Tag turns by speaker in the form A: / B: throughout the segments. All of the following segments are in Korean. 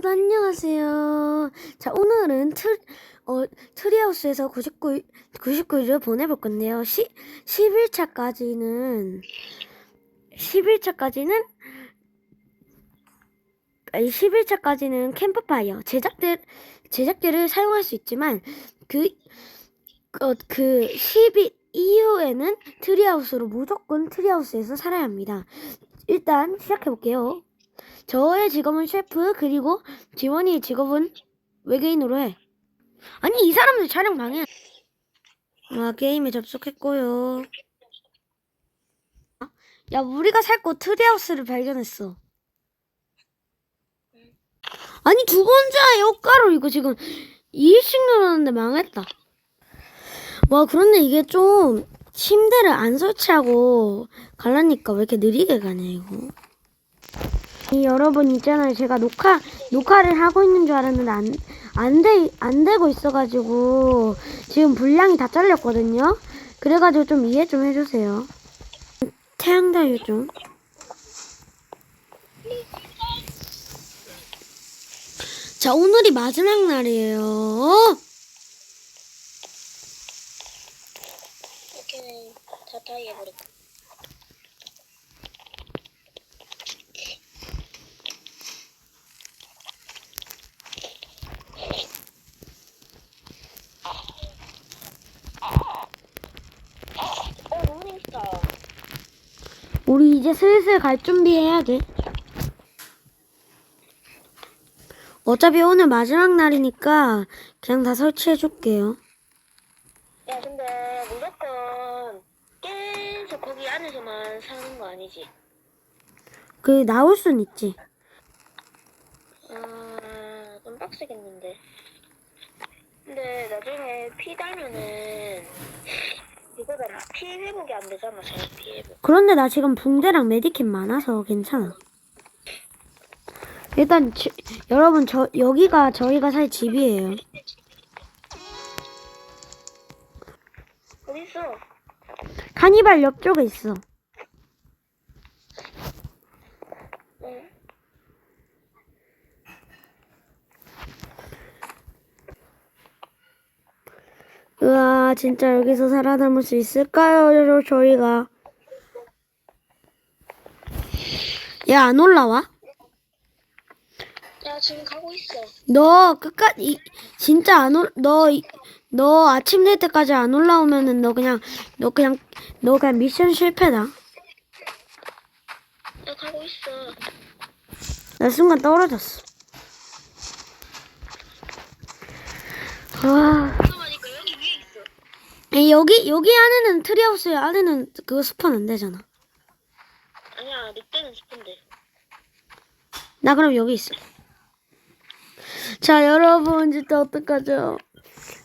A: 모두 안녕하세요. 자, 오늘은 트, 어, 트리하우스에서 99, 99일을 보내볼 건데요. 시, 11차까지는, 11차까지는, 아니, 11차까지는 캠프파이어, 제작들, 제작들을 사용할 수 있지만, 그, 어, 그, 10일 이후에는 트리하우스로 무조건 트리하우스에서 살아야 합니다. 일단, 시작해볼게요. 저의 직업은 셰프 그리고 지원이의 직업은 외계인으로 해. 아니 이 사람들 촬영 방해. 아 게임에 접속했고요. 야 우리가 살 곳 트리하우스를 발견했어. 아니 두 번째 효과로 이거 지금 2일씩 눌렀는데 망했다. 와 그런데 이게 좀 침대를 안 설치하고 갈라니까 왜 이렇게 느리게 가냐 이거. 이 여러분 있잖아요. 제가 녹화 녹화를 하고 있는 줄 알았는데 안 안돼안 되고 있어가지고 지금 분량이 다 잘렸거든요. 그래가지고 좀 이해 좀 해주세요. 태양다유 좀. 자 오늘이 마지막 날이에요.
B: 이렇게는 다 타이해버렸고 어 모닝스타
A: 우리 이제 슬슬 갈 준비해야 돼. 어차피 오늘 마지막 날이니까 그냥 다 설치해 줄게요.
B: 야 근데 무조건 계속 거기 안에서만 사는 거 아니지?
A: 그 나올 순 있지.
B: 아 좀 빡세겠는데 근데 나중에 피 달면은 이거잖아 피 회복이 안 되잖아 잘피 회복
A: 그런데 나 지금 붕대랑 메디킷 많아서 괜찮아. 일단 지- 여러분 저 여기가 저희가 살 집이에요.
B: 어딨어?
A: 카니발 옆쪽에 있어.
B: 응.
A: 으 아 진짜 여기서 살아남을 수 있을까요? 저- 저희가 야안 올라와?
B: 야 지금 가고 있어
A: 너 끝까지 진짜 안 올 너 너 아침 될 때까지 안 올라오면은 너 그냥 너 그냥 너 그냥 미션 실패다.
B: 나 가고 있어
A: 나 순간 떨어졌어. 와.
B: 잠깐만니까 여기 위에 있어
A: 아니, 여기 여기 안에는 트리하우스 안에는 그거 스폰 안 되잖아.
B: 아니야 늑대는 싶은데
A: 나 그럼 여기 있어. 자 여러분 진짜 어떡하죠?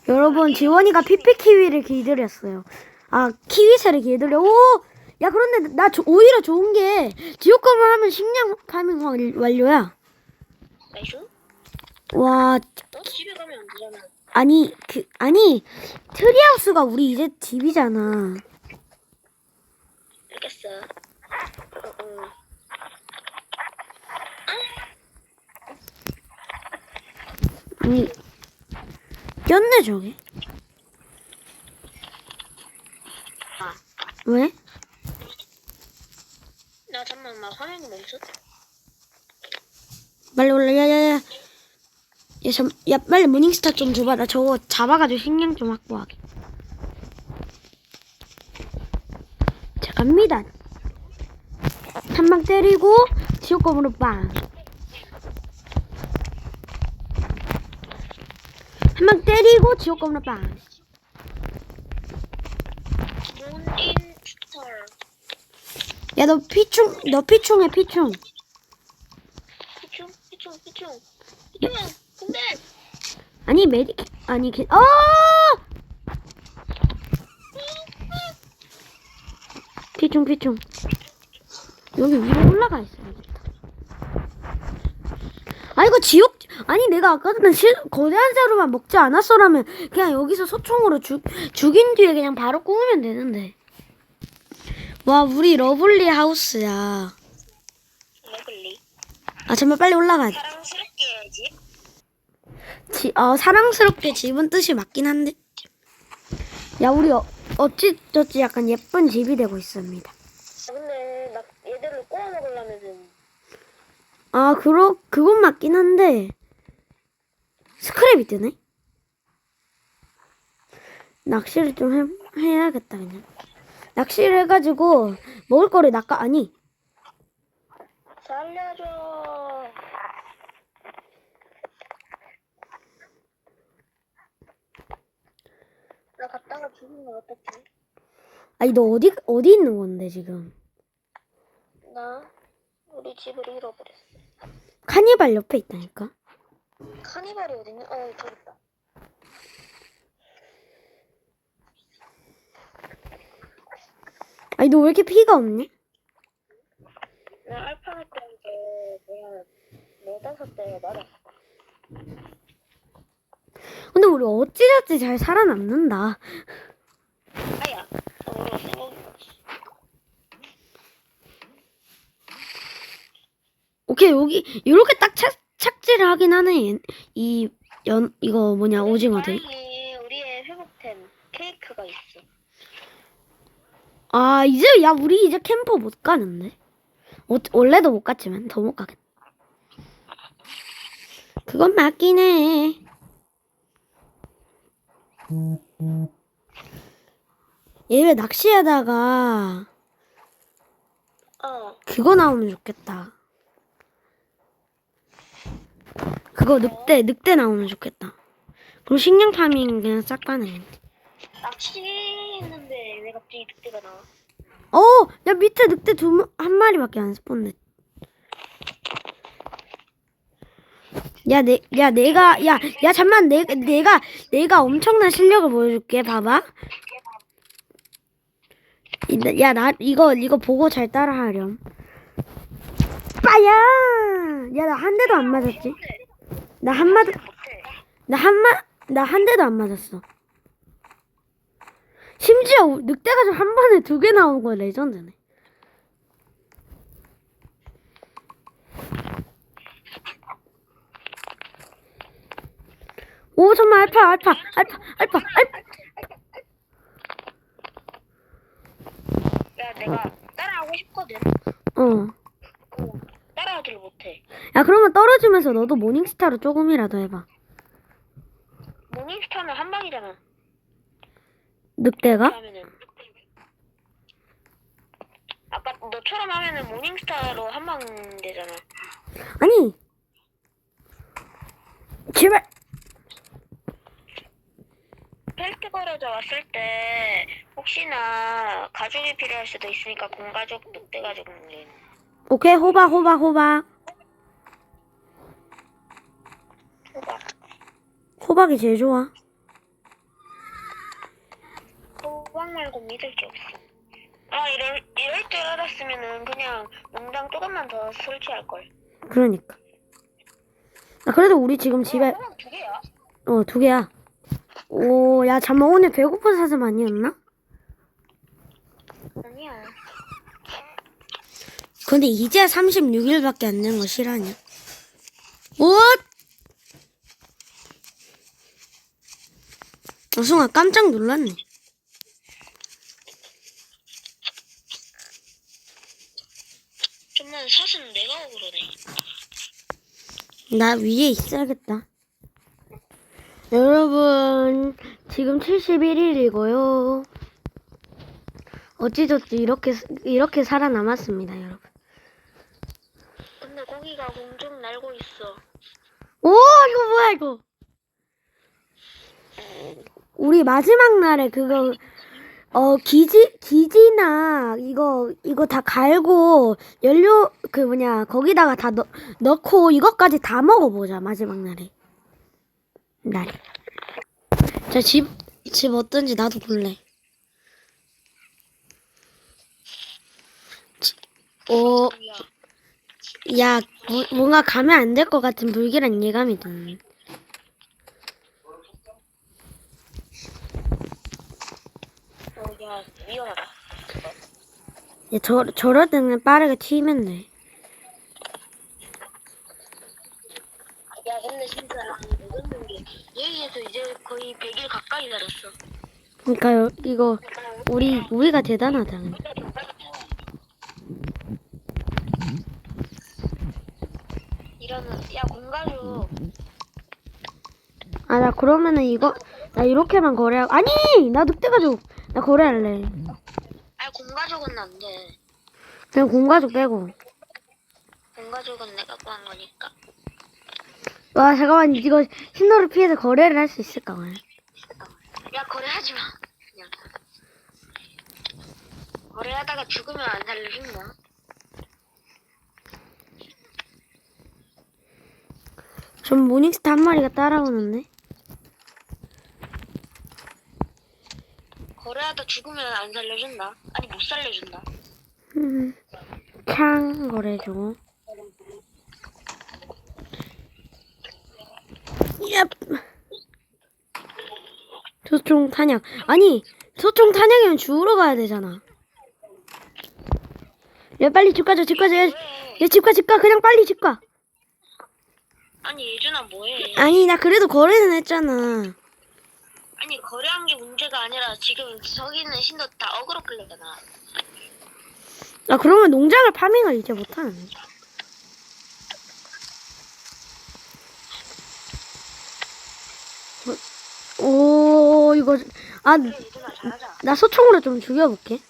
A: 여러분 지원이가 피피 키위를 길들였어요. 아 키위새를 길들여. 오! 야 그런데 나 조- 오히려 좋은 게 지옥검을 하면 식량 파밍 완- 완료야.
B: 나이슈?
A: 와
B: 너 집에 가면 안 되잖아
A: 아니 그 아니 트리하우스가 우리 이제 집이잖아.
B: 알겠어 어, 어.
A: 아니 꼈네 저게.
B: 아,
A: 왜?
B: 나 잠깐만 나 화면이 멈췄다
A: 빨리 올라 야야야. 야, 잠, 야 빨리 모닝스타 좀 줘봐. 나 저거 잡아가지고 식량 좀 확보하게. 자 갑니다. 한 방 때리고 지옥검으로 빵. 한 방 때리고 지옥검으로 빵. 야 너 피충 너 피충해 피충.
B: 피충 피충 피충 피 충 근데
A: 아니 메디 아니 그 어! 피충 피충 여기 위로 올라가 있어야겠다. 아 이거 지옥 아니 내가 아까 전에 실, 거대한 새로만 먹지 않았어라면 그냥 여기서 소총으로 죽 죽인 뒤에 그냥 바로 구우면 되는데. 와 우리 러블리 하우스야.
B: 러블리
A: 아 정말 빨리 올라가야 돼.
B: 사랑스럽게 이 집?
A: 지, 어, 사랑스럽게 집은 뜻이 맞긴 한데. 야, 우리 어, 어찌저찌 약간 예쁜 집이 되고 있습니다.
B: 아, 근데 나 얘들을 꼬아 먹으려면은
A: 아, 그러, 그건 맞긴 한데. 스크랩이 뜨네? 낚시를 좀 해, 해야겠다, 그냥. 낚시를 해가지고, 먹을 거를 낚아, 아니.
B: 살려줘. 나 갔다가 죽으면 어떡해?
A: 아니, 너 어디, 어디 있는 건데, 지금?
B: 나 우리 집을 잃어버렸어.
A: 카니발 옆에 있다니까?
B: 카니발이 어딨냐? 어, 저기 있다.
A: 아니, 너 왜 이렇게 피가 없니?
B: 나 알파벳 때문에 내가 네다섯 대 맞았어.
A: 근데 우리 어찌저찌 잘 살아남는다.
B: 아야. 어,
A: 오케이, 여기, 이렇게 딱 착, 착지를 하긴 하네. 이, 연, 이거 뭐냐, 오징어들.
B: 다행히 우리의 회복템 케이크가 있어.
A: 아, 이제, 야, 우리 이제 캠퍼 못 가는데? 어, 원래도 못 갔지만, 더 못 가겠다. 그건 맞긴 해. 얘왜 낚시하다가,
B: 어.
A: 그거 나오면 좋겠다. 그거 늑대, 늑대 나오면 좋겠다. 그럼 식량 파밍 그냥 싹 가능했는데.
B: 낚시했는데 왜 갑자기 늑대가 나와?
A: 어, 야 밑에 늑대 두 마- 한 마리밖에 안 스폰네. 야, 내, 야, 내가, 야, 야, 잠만, 내, 내가, 내가 엄청난 실력을 보여줄게. 봐봐. 이- 야, 나 이거, 이거 보고 잘 따라하렴. 빠야! 야, 나 한 대도 안 맞았지? 나 한 마디,
B: 못해.
A: 나한 마, 나 한 대도 안 맞았어. 심지어 늑대가 좀 한 번에 두 개 나오는 거 레전드네. 오 정말 알파 알파 알파 알파 알파
B: 야, 내가 따라하고 싶거든.
A: 어.
B: 따라하지를 못해.
A: 야 그러면 떨어지면서 너도 모닝스타로 조금이라도 해봐.
B: 모닝스타는 한 방이잖아.
A: 늑대가?
B: 아까 너처럼 하면은 모닝스타로 한 방 되잖아.
A: 아니. 제발.
B: 거래자 왔을 때 혹시나 가죽이 필요할 수도 있으니까 공가죽 늑대 가죽 는
A: 오케이 호박 호박 호박.
B: 호박
A: 호박이 제일 좋아.
B: 호박 말고 믿을 게 없어. 아 이럴 이럴 줄 알았으면은 그냥 농장 조금만 더 설치할 걸.
A: 그러니까. 아, 그래도 우리 지금 집에
B: 호박 두 개야?
A: 어 두 개야. 오, 야 잠만 오늘 배고픈 사슴 아니었나?
B: 아니야.
A: 근데 이제 36일밖에 안 된 거 실화냐? 오! 어, 순간 깜짝 놀랐네.
B: 좀만 사슴 내가 오그러네.
A: 나 위에 있어야겠다. 여러분, 지금 71일이고요. 어찌저찌 이렇게, 이렇게 살아남았습니다, 여러분.
B: 근데 고기가 공중 날고 있어.
A: 오, 이거 뭐야, 이거. 우리 마지막 날에 그거, 어, 기지, 기지나, 이거, 이거 다 갈고, 연료, 그 뭐냐, 거기다가 다 넣, 넣고, 이것까지 다 먹어보자, 마지막 날에. 날에. 자, 집, 집 어떤지 나도 볼래. 지- 어,
B: 야,
A: 야, 뭐, 뭔가 가면 안 될 것 같은 불길한 예감이 드는.
B: 어, 야, 위험하다.
A: 야, 저, 저럴 때는 빠르게 튀면 돼.
B: 야, 야 근데 진짜 레전드인 게 여기에서 이제 거의 100일 가까이 살았어.
A: 그러니까 요- 이거 우리 우리가 대단하다.
B: 이러는 야 공가족
A: 아나 그러면은 이거 나 이렇게만 거래하고 아니 나 늑대 가족 나 거래할래.
B: 아 공가족은 안 돼.
A: 그냥 공가족 빼고.
B: 공가족은 내가 구한 거니까.
A: 와 잠깐만 이거 신호를 피해서 거래를 할 수 있을까?
B: 거래하지 마. 그냥 거래하다가 죽으면 안 살려준다.
A: 전 모닝스타 한 마리가 따라오는데.
B: 거래하다 죽으면 안 살려준다. 아니 못 살려준다.
A: 음, 창 거래줘. 얍. 소총 탄약. 아니, 소총 탄약이면 주우러 가야 되잖아. 야, 빨리 집 가자, 집 가자. 야? 야, 집 가, 집 가. 그냥 빨리 집 가.
B: 아니 예준아 뭐해?
A: 아니, 나 그래도 거래는 했잖아.
B: 아니 거래한 게 문제가 아니라 지금 저기 있는 신도 다 어그로 끌려잖아.
A: 나 그러면 농장을 파밍을 이제 못하는데. 오, 이거, 아. 나 소총으로 좀 죽여볼게.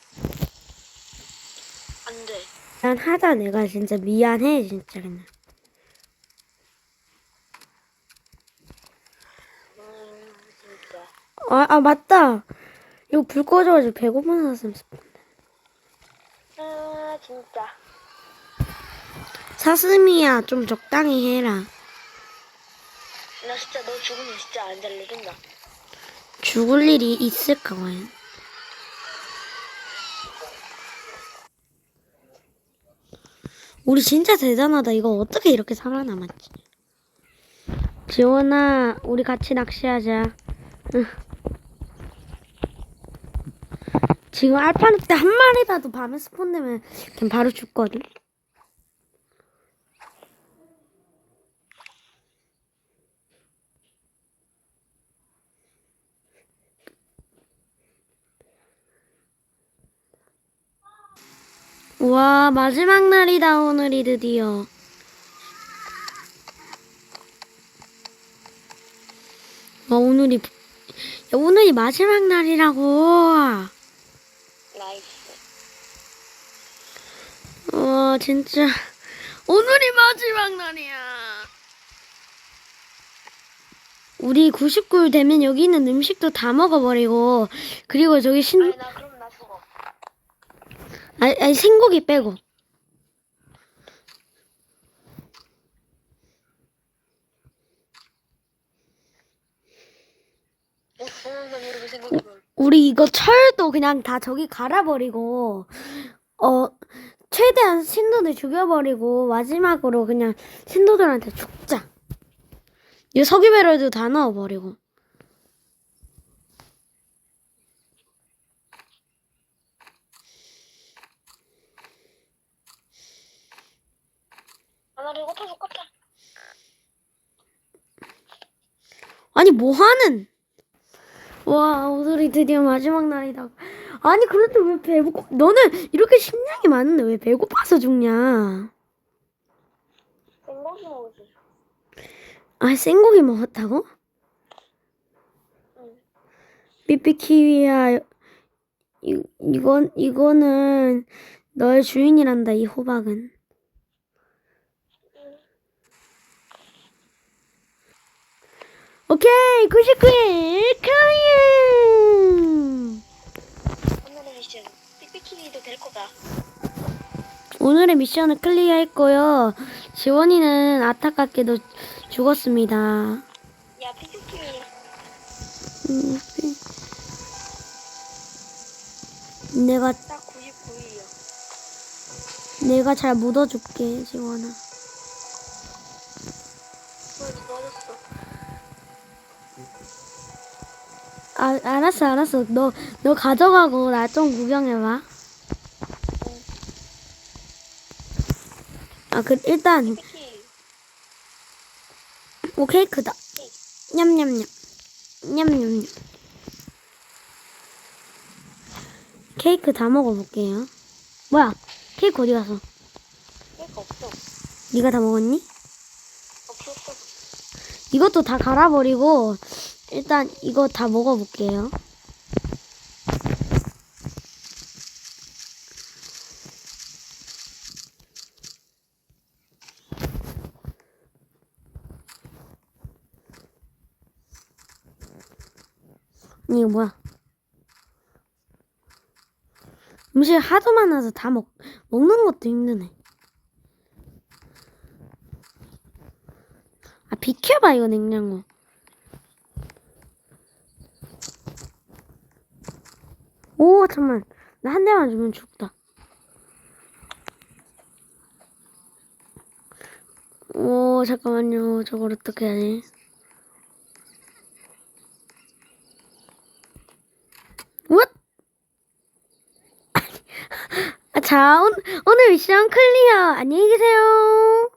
B: 안 돼.
A: 난 하다 내가 진짜 미안해, 진짜 그냥. 아, 아, 맞다. 이거 불 꺼져가지고 배고픈 사슴 스폰.
B: 아 진짜.
A: 사슴이야, 좀 적당히 해라.
B: 나 진짜 너 죽으면 진짜 안 살려준다.
A: 죽을 일이 있을까, 과연? 우리 진짜 대단하다. 이거 어떻게 이렇게 살아남았지? 지원아, 우리 같이 낚시하자. 응. 지금 알파늑대 한 마리라도 밤에 스폰되면 바로 죽거든. 와, 마지막 날이다, 오늘이 드디어. 와, 오늘이, 야, 오늘이 마지막 날이라고.
B: 나이스.
A: 와, 진짜. 오늘이 마지막 날이야. 우리 99일 되면 여기 있는 음식도 다 먹어버리고, 그리고 저기 신,
B: 아니.
A: 아니, 아니 생고기 빼고. 우리 이거 철도 그냥 다 저기 갈아버리고, 어, 최대한 신도들 죽여버리고, 마지막으로 그냥 신도들한테 죽자. 이 석유배럴도 다 넣어버리고.
B: 아,
A: 아니, 뭐 하는? 와, 오늘이 드디어 마지막 날이다. 아니, 그런데 왜 배고파? 너는 이렇게 식량이 많은데 왜 배고파서 죽냐?
B: 생고기 먹지.
A: 아, 생고기 먹었다고?
B: 응.
A: 삐삐 키위야, 이, 이건, 이거는 너의 주인이란다, 이 호박은. 오케이, 99일 클리어!
B: 오늘의 미션 삐삐키니도 될 거다.
A: 오늘의 미션을 클리어했고요. 지원이는 안타깝게도 죽었습니다.
B: 야 삐삐키니
A: 음, 내가,
B: 딱 99일이야.
A: 내가 잘 묻어줄게, 지원아.
B: 그래도 맞았어.
A: 아, 알았어, 알았어. 너, 너 가져가고 나 좀 구경해봐. 아, 그, 일단. 오 케이크다. 냠냠냠. 냠냠냠. 케이크 다 먹어볼게요. 뭐야? 케이크 어디 갔어?
B: 케이크 없어.
A: 네가 다 먹었니?
B: 없었어.
A: 이것도 다 갈아버리고 일단 이거 다 먹어볼게요. 이거 뭐야? 음식 하도 많아서 다 먹, 먹는 것도 힘드네. 아, 비켜봐, 이거 냉장고. 오, 잠만. 나 한 대만 주면 죽다. 오, 잠깐만요. 저걸 어떻게 하지? 왓? 아, 자, 온, 오늘 미션 클리어. 안녕히 계세요.